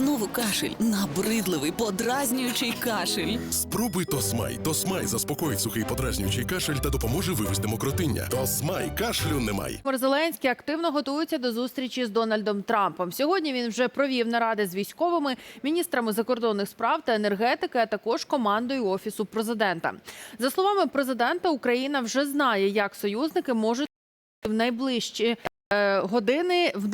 Знову кашель, набридливий, подразнюючий кашель. Спробуй Тосмай. Тосмай заспокоїть сухий подразнюючий кашель та допоможе вивести мокротиння. Тосмай кашлю немає. Зеленський активно готується до зустрічі з Дональдом Трампом. Сьогодні він вже провів наради з військовими, міністрами закордонних справ та енергетики, а також командою офісу президента. За словами президента, Україна вже знає, як союзники можуть в найближчі е, години в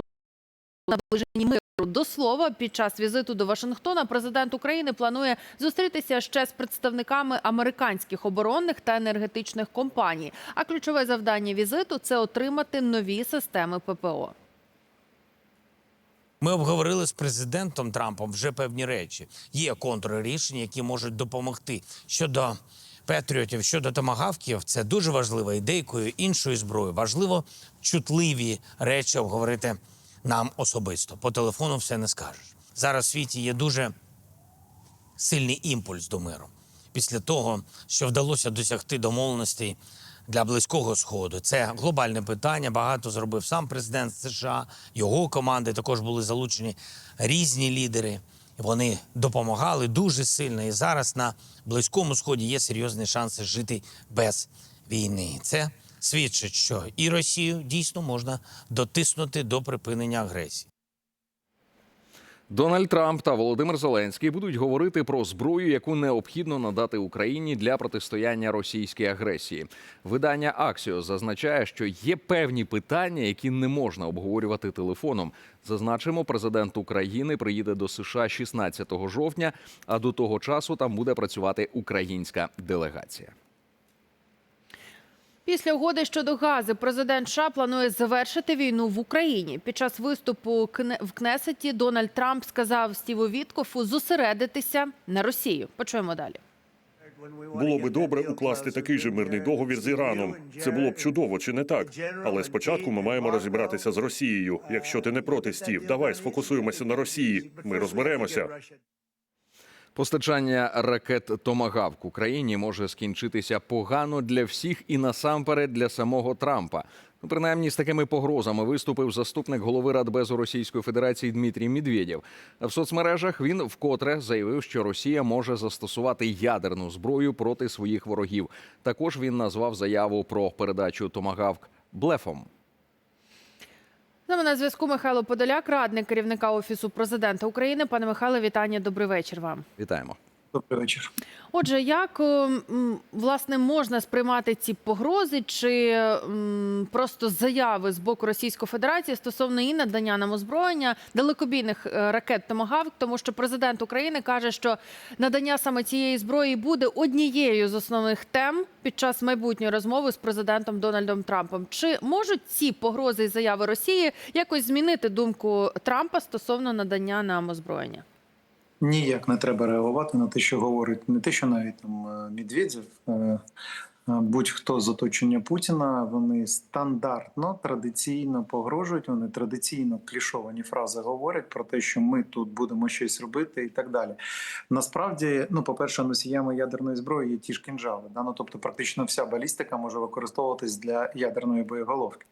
наближенні миру. До слова, під час візиту до Вашингтона президент України планує зустрітися ще з представниками американських оборонних та енергетичних компаній. А ключове завдання візиту це отримати нові системи ППО. Ми обговорили з президентом Трампом вже певні речі. Є контррішення, які можуть допомогти щодо патріотів, щодо томагавків. Це дуже важливо. І деякою іншою зброєю важливо чутливі речі обговорити нам особисто. По телефону все не скажеш. Зараз в світі є дуже сильний імпульс до миру. Після того, що вдалося досягти домовленостей для близького сходу, це глобальне питання. Багато зробив сам президент США, його команди також були залучені різні лідери. Вони допомагали дуже сильно. І зараз на близькому сході є серйозні шанси жити без війни. Це свідчить, що і Росію дійсно можна дотиснути до припинення агресії. Дональд Трамп та Володимир Зеленський будуть говорити про зброю, яку необхідно надати Україні для протистояння російській агресії. Видання Аксіос зазначає, що є певні питання, які не можна обговорювати телефоном. Зазначимо, президент України приїде до США 16 жовтня, а до того часу там буде працювати українська делегація. Після угоди щодо газу президент США планує завершити війну в Україні. Під час виступу в Кнесеті Дональд Трамп сказав Стіву Віткофу зосередитися на Росію. Почуємо далі. Було би добре укласти такий же мирний договір з Іраном. Це було б чудово, чи не так? Але спочатку ми маємо розібратися з Росією. Якщо ти не проти стів, давай сфокусуємося на Росії. Ми розберемося. Постачання ракет Томагавк Україні може скінчитися погано для всіх і насамперед для самого Трампа. Ну, принаймні з такими погрозами виступив заступник голови Радбезу Російської Федерації Дмитрій Медведєв. В соцмережах він вкотре заявив, що Росія може застосувати ядерну зброю проти своїх ворогів. Також він назвав заяву про передачу Томагавк блефом. Нами на зв'язку Михайло Подоляк, радник керівника офісу президента України. Пане Михайло, вітання. Добрий вечір вам. Вітаємо. Добрий вечір. Отже, як м, власне можна сприймати ці погрози чи просто заяви з боку Російської Федерації стосовно і надання нам озброєння далекобійних е, ракет «Томагавк», тому що президент України каже, що надання саме цієї зброї буде однією з основних тем під час майбутньої розмови з президентом Дональдом Трампом. Чи можуть ці погрози і заяви Росії якось змінити думку Трампа стосовно надання нам озброєння? Ніяк не треба реагувати на те, що говорить. Не те, що навіть там е, Медведєв, е, будь-хто з оточення Путіна, вони стандартно традиційно погрожують. Вони традиційно клішовані фрази говорять про те, що ми тут будемо щось робити, і так далі. Насправді, ну, по-перше, носіями ядерної зброї є ті ж кінжали. Да? Ну, тобто, практично вся балістика може використовуватись для ядерної боєголовки.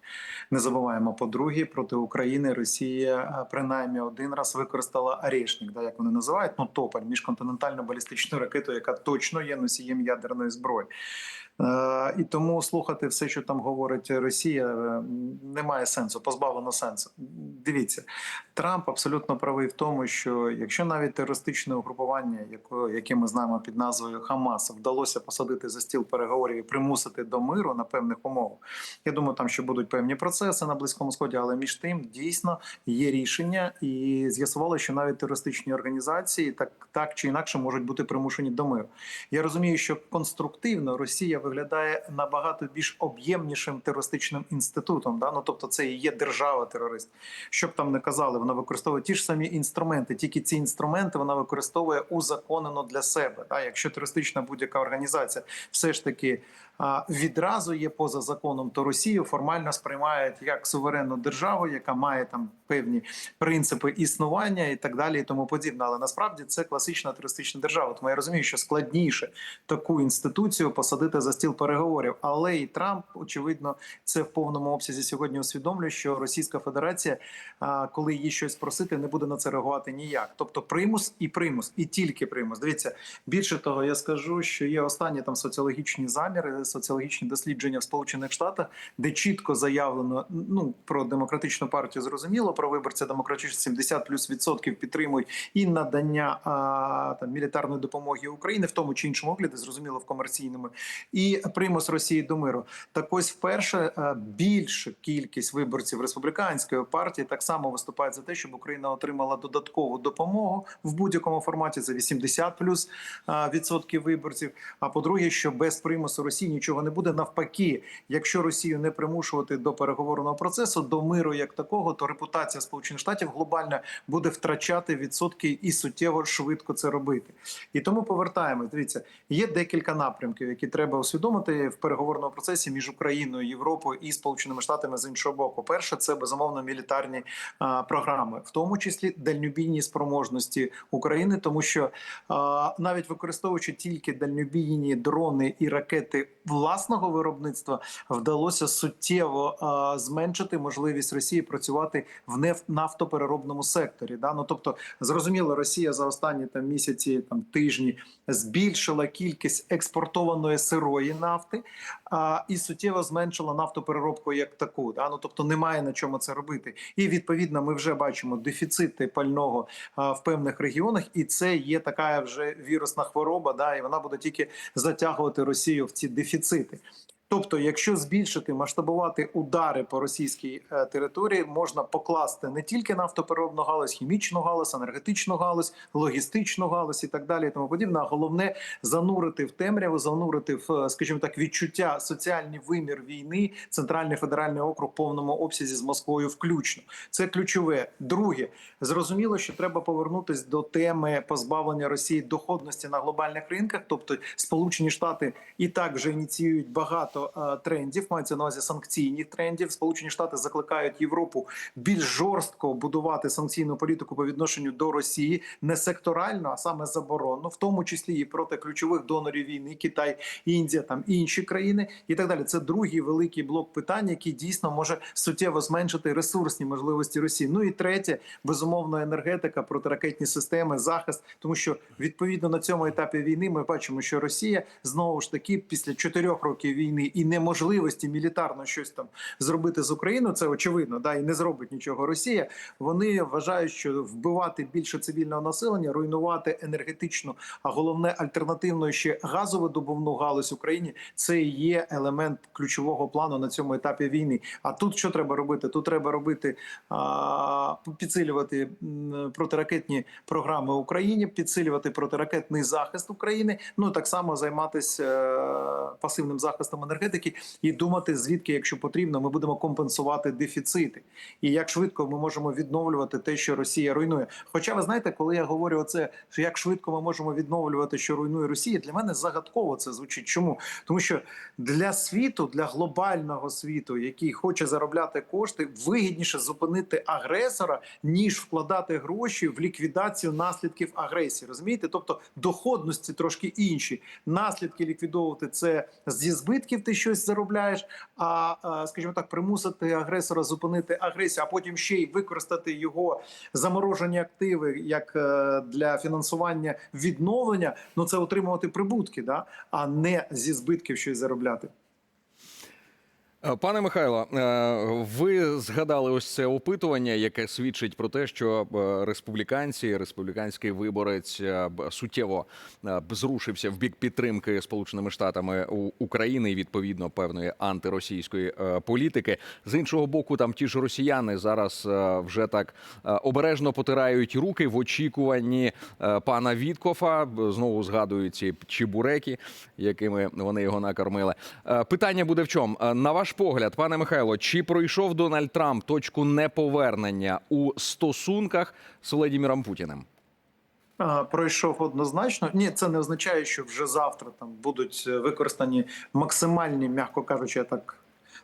Не забуваємо, по-друге, проти України Росія е, принаймні один раз використала Орешник, да, як вони називають, ну тополь, міжконтинентальну балістичну ракету, яка точно є носієм ядерної зброї. Е, і тому слухати все, що там говорить Росія, е, немає сенсу, позбавлено сенсу. Дивіться, Трамп абсолютно правий в тому, що якщо навіть терористичне угрупування, яке ми знаємо під назвою Хамас, вдалося посадити за стіл переговорів і примусити до миру на певних умовах, я думаю, там ще будуть певні процеси на близькому сході, але між тим дійсно є рішення, і з'ясували, що навіть терористичні організації так, так чи інакше можуть бути примушені до миру. Я розумію, що конструктивно Росія виглядає набагато більш об'ємнішим терористичним інститутом. Да? Ну, тобто, це і є держава-терорист. Що б там не казали, вона використовує ті ж самі інструменти. Тільки ці інструменти вона використовує узаконено для себе. Да? Якщо терористична будь-яка організація все ж таки відразу є поза законом, то Росію формально сприймають як суверенну державу, яка має там певні принципи існування і так далі, і тому подібне. Але насправді це класична терористична держава. Тому я розумію, що складніше таку інституцію посадити за стіл переговорів. Але і Трамп, очевидно, це в повному обсязі сьогодні усвідомлює, що Російська Федерація, коли її щось просити, не буде на це реагувати ніяк. Тобто примус і примус, і тільки примус. Дивіться, більше того, я скажу, що є останні там соціологічні заміри, соціологічні дослідження в Сполучених Штатах, де чітко заявлено ну про демократичну партію, зрозуміло, про виборця демократичних 70 плюс відсотків підтримують і надання а, там мілітарної допомоги Україні в тому чи іншому огляді, зрозуміло, в комерційному, і примус Росії до миру. Так ось вперше більша кількість виборців республіканської партії так само виступають за те, щоб Україна отримала додаткову допомогу в будь-якому форматі. Це 80 плюс відсотків виборців. А по-друге, що без примусу Росії нічого не буде. Навпаки, якщо Росію не примушувати до переговорного процесу, до миру як такого, то репутація Сполучених Штатів глобально буде втрачати відсотки і суттєво швидко це робити. І тому повертаємось. Дивіться, є декілька напрямків, які треба усвідомити в переговорному процесі між Україною, Європою і Сполученими Штатами з іншого боку. Перше, це безумовно мілітарні а, програми, в тому числі дальнобійні спроможності України, тому що а, навіть використовуючи тільки дальнобійні дрони і ракети власного виробництва, вдалося суттєво а, зменшити можливість Росії працювати в нафтопереробному секторі. Да? Ну тобто, зрозуміло, Росія за останні там місяці, там тижні збільшила кількість експортованої сирої нафти а, і суттєво зменшила нафтопереробку як таку. Да? Ну тобто немає на чому це робити. І відповідно ми вже бачимо дефіцити пального а, в певних регіонах, і це є така вже вірусна хвороба. Да? І вона буде тільки затягувати Росію в ці дефіцити. Тобто, якщо збільшити масштабувати удари по російській е, території, можна покласти не тільки нафтопереробну галузь, хімічну галузь, енергетичну галузь, логістичну галузь і так далі, і тому подібне. А головне занурити в темряву, занурити в, е, скажімо так, відчуття соціальний вимір війни, центральний федеральний округ в повному обсязі з Москвою, включно. Це ключове. Друге, зрозуміло, що треба повернутися до теми позбавлення Росії доходності на глобальних ринках. Тобто, Сполучені Штати і так вже ініціюють багато е, трендів, мається на увазі санкційних трендів. Сполучені Штати закликають Європу більш жорстко будувати санкційну політику по відношенню до Росії, не секторально, а саме заборонно, в тому числі і проти ключових донорів війни Китай, Індія, там інші країни, і так далі. Це другий великий блок питань, який дійсно може суттєво зменшити ресурсні можливості Росії. Ну і третє, безумовно, енергетика, протиракетні системи, захист, тому що відповідно на цьому етапі війни ми бачимо, що Росія знову ж таки після чотирьох років війни і неможливості мілітарно щось там зробити з Україною, це очевидно, да і не зробить нічого Росія. Вони вважають, що вбивати більше цивільного населення, руйнувати енергетичну, а головне альтернативну ще газово-добувну галузь Україні. Це є елемент ключового плану на цьому етапі війни. А тут що треба робити? Тут треба робити а, підсилювати протиракетні програми Україні, підсилювати протиракетний захист України. Ну так само займатися е, пасивним захистом енергетики і думати, звідки, якщо потрібно, ми будемо компенсувати дефіцити, і як швидко ми можемо відновлювати те, що Росія руйнує. Хоча ви знаєте, коли я говорю оце, що як швидко ми можемо відновлювати, що руйнує Росія, для мене загадково це звучить. Чому тому, що для світу, для глобального світу, який хоче заробляти кошти, вигідніше зупинити агресора, ніж вкладати гроші в ліквідацію наслідків агресії. Розумієте? Тобто доходності трошки інші. Наслідки ліквідовувати це зі збитків ти щось заробляєш. А скажімо так, примусити агресора зупинити агресію, а потім ще й використати його заморожені активи як е, для фінансування відновлення. Ну це отримувати прибутки, да а не зі збитків щось заробляти. Е, Пане Михайло, е, ви згадали ось це опитування, яке свідчить про те, що е, республіканці, республіканський виборець суттєво зрушився в бік підтримки Сполученими Штатами України і відповідно певної антиросійської політики. З іншого боку, там ті ж росіяни зараз вже так обережно потирають руки в очікуванні пана Віткофа. Знову згадують ці чебуреки, якими вони його накормили. Питання буде в чому? На ваш погляд, пане Михайло, чи пройшов Дональд Трамп точку неповернення у стосунках з Володимиром Путіним? Пройшов однозначно. Ні, це не означає, що вже завтра там будуть е, використані максимальні, м'яко кажучи, я так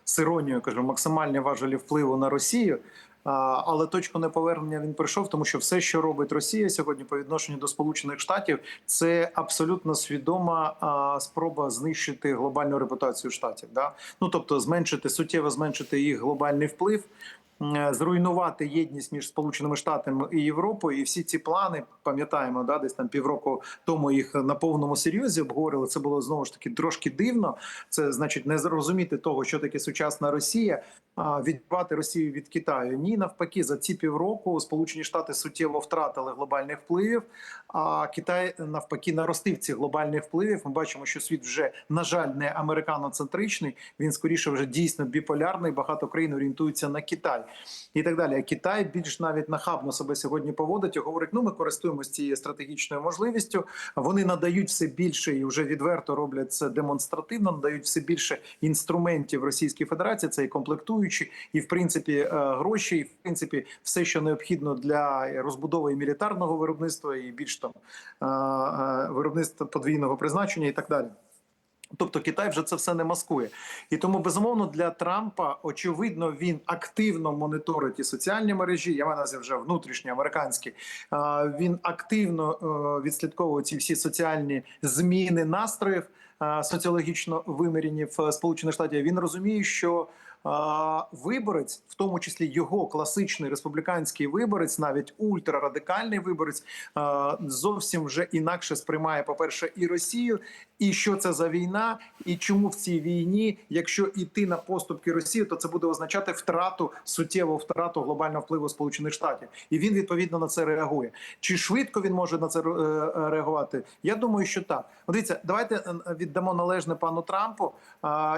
з іронією кажу, максимальні важелі впливу на Росію. Але точку неповернення він прийшов, тому що все, що робить Росія сьогодні по відношенню до Сполучених Штатів, це абсолютно свідома спроба знищити глобальну репутацію штатів. Да? Ну тобто зменшити суттєво зменшити їх глобальний вплив. М, Зруйнувати єдність між Сполученими Штатами і Європою, і всі ці плани пам'ятаємо, да, десь там півроку тому їх на повному серйозі обговорили. Це було знову ж таки трошки дивно. Це значить не зрозуміти того, що таке сучасна Росія, а відбивати Росію від Китаю. Ні, навпаки, за ці півроку Сполучені Штати суттєво втратили глобальних впливів. А Китай навпаки наростив ці глобальних впливів. Ми бачимо, що світ вже на жаль не американоцентричний. Він скоріше вже дійсно біполярний. Багато країн орієнтуються на Китай і так далі. Китай більш навіть нахабно себе сьогодні поводить і говорить: ну ми користуємося цією стратегічною можливістю. Вони надають все більше і вже відверто роблять це демонстративно. Надають все більше інструментів Російській Федерації. Це і комплектуючі, і в принципі е, гроші, і в принципі все, що необхідно для розбудови мілітарного виробництва, і більш там е, е, виробництва подвійного призначення, і так далі. Тобто Китай вже це все не маскує, і тому безумовно для Трампа очевидно він активно моніторить і соціальні мережі. Я маю на вже внутрішні американські. Він активно е, відслідковує ці всі соціальні зміни настроїв е, соціологічно вимірені в Сполучених Штатів. Він розуміє, що виборець, в тому числі його класичний республіканський виборець, навіть ультрарадикальний виборець, зовсім вже інакше сприймає, по-перше, і Росію, і що це за війна, і чому в цій війні, якщо йти на поступки Росії, то це буде означати втрату суттєву втрату глобального впливу Сполучених Штатів, і він відповідно на це реагує. Чи швидко він може на це е, е, реагувати? Я думаю, що так. Дивіться, давайте е, віддамо належне пану Трампу.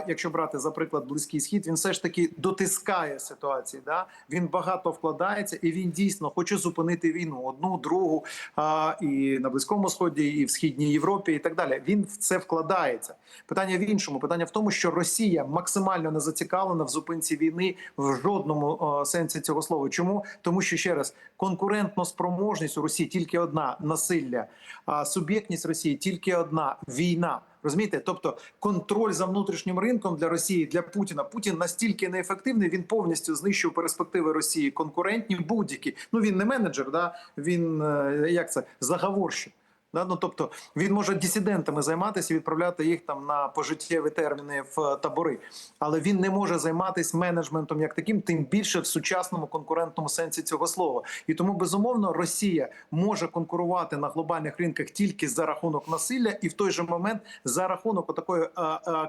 Якщо брати за приклад близький схід, він все ж таки дотискає ситуації. Да? Він багато вкладається, і він дійсно хоче зупинити війну одну, другу а, і на близькому сході, і в східній Європі, і так далі. Він в це вкладається. Питання в іншому. Питання в тому, що Росія максимально не зацікавлена в зупинці війни в жодному о, сенсі цього слова. Чому? Тому що ще раз конкурентно спроможність у Росії тільки одна насилля, а суб'єктність Росії тільки одна війна. Розумієте, тобто контроль за внутрішнім ринком для Росії для Путіна. Путін настільки неефективний, він повністю знищив перспективи Росії конкурентні будь-які. Ну він не менеджер, да він е, як це заговорщик. Да? Ну, тобто він може дисидентами займатися і відправляти їх там на пожиттєві терміни в табори, але він не може займатися менеджментом як таким, тим більше в сучасному конкурентному сенсі цього слова. І тому безумовно Росія може конкурувати на глобальних ринках тільки за рахунок насилля, і в той же момент за рахунок такої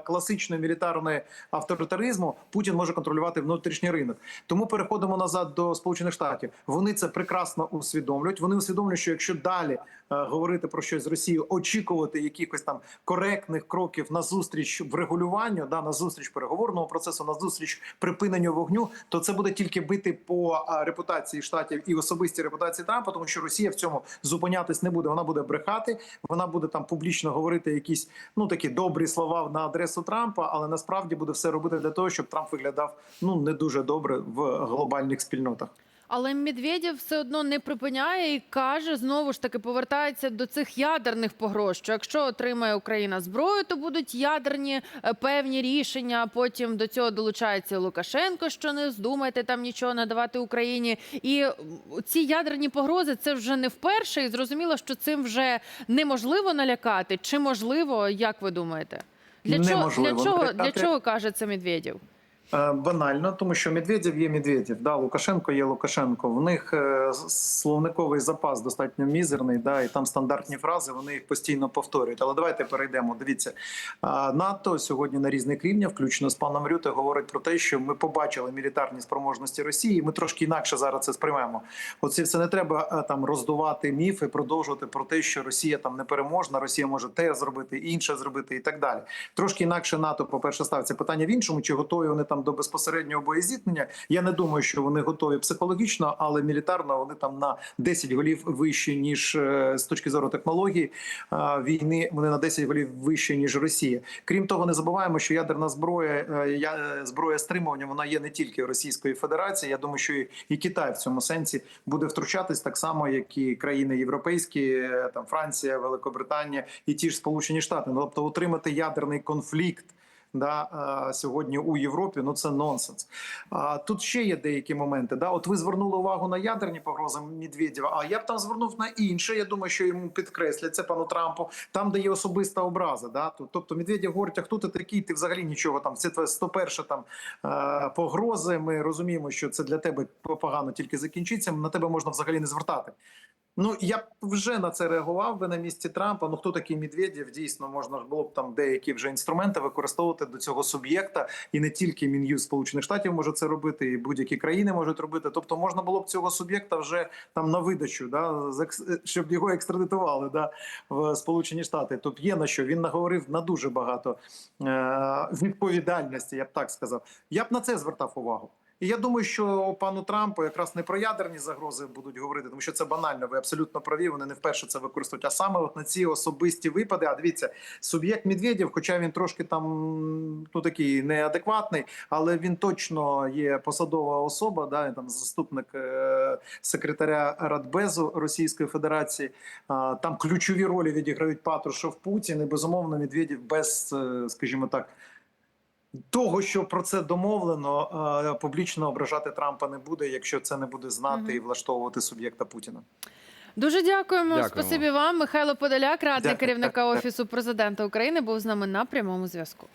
класичної мілітарної авторитаризму Путін може контролювати внутрішній ринок. Тому переходимо назад до Сполучених Штатів. Вони це прекрасно усвідомлюють. Вони усвідомлюють, що якщо далі е, говорити про щось з Росією, очікувати якихось там коректних кроків на зустріч врегулюванню, да на зустріч переговорного процесу, на зустріч припиненню вогню, то це буде тільки бити по репутації штатів і особистій репутації Трампа, тому що Росія в цьому зупинятись не буде. Вона буде брехати, вона буде там публічно говорити якісь ну такі добрі слова на адресу Трампа, але насправді буде все робити для того, щоб Трамп виглядав ну не дуже добре в глобальних спільнотах. Але Медведєв все одно не припиняє і каже, знову ж таки повертається до цих ядерних погроз. Що якщо отримає Україна зброю, то будуть ядерні е, певні рішення. Потім до цього долучається Лукашенко, що не здумайте там нічого надавати Україні. І ці ядерні погрози це вже не вперше, і зрозуміло, що цим вже неможливо налякати. Чи можливо, як ви думаєте? Для чого для чого для чого каже це Медведєв? Е, Банально, тому що Медведєв є Медведєв, да, Лукашенко є Лукашенко. В них е, словниковий запас достатньо мізерний, да, і там стандартні фрази, вони їх постійно повторюють. Але давайте перейдемо. Дивіться, е, НАТО сьогодні на різних рівнях, включно з паном Рюте, говорить про те, що ми побачили мілітарні спроможності Росії. і Ми трошки інакше зараз це сприймемо. Оце все не треба там роздувати міфи, продовжувати про те, що Росія там непереможна, Росія може те зробити, інше зробити і так далі. Трошки інакше НАТО, по перше, ставиться питання в іншому, чи готові вони там там до безпосереднього боєзіткнення. Я не думаю, що вони готові психологічно, але мілітарно вони там на 10 голів вище ніж е, з точки зору технології е, війни. Вони на 10 голів вище ніж Росія. Крім того, не забуваємо, що ядерна зброя, е, я- зброя стримування, вона є не тільки Російської Федерації. Я думаю, що і, Китай в цьому сенсі буде втручатись так само, як і країни європейські, там Франція, Великобританія і ті ж Сполучені Штати. Ну тобто, утримати ядерний конфлікт. Да, сьогодні у Європі ну це нонсенс. А тут ще є деякі моменти. Да, от ви звернули увагу на ядерні погрози Медведєва. А я б там звернув на інше. Я думаю, що йому підкреслять це пану Трампу. Там, де є особиста образа. Да, тобто Медведєв говорить, а хто ти такий? Ти взагалі нічого там. Це твоя 101 там е, погрози. Ми розуміємо, що це для тебе погано тільки закінчиться. На тебе можна взагалі не звертати. Ну я б вже на це реагував би на місці Трампа. Ну хто такий Медведєв? Дійсно, можна було б там деякі вже інструменти використовувати до цього суб'єкта, і не тільки Мін'юз Сполучених Штатів може це робити, і будь-які країни можуть робити. Тобто можна було б цього суб'єкта вже там на видачу, да щоб його екстрадитували да, в Сполучені Штати. Тобто є на що він наговорив на дуже багато е- відповідальності. Я б так сказав. Я б на це звертав увагу. І я думаю, що пану Трампу якраз не про ядерні загрози будуть говорити, тому що це банально. Ви абсолютно праві. Вони не вперше це використовують. А саме от на ці особисті випади. А дивіться, суб'єкт Медведєв, хоча він трошки там ну такий неадекватний, але він точно є посадова особа. Да, там заступник е- секретаря Радбезу Російської Федерації. А, там ключові ролі відіграють Патрушев Путін і безумовно Медведєв без, е, скажімо так. Того, що про це домовлено, е, публічно ображати Трампа не буде, якщо це не буде знати угу. і влаштовувати суб'єкта Путіна. Дуже дякуємо. Дякуємо. Спасибі вам. Михайло Подоляк, радник Дякую. керівника офісу президента України, був з нами на прямому зв'язку.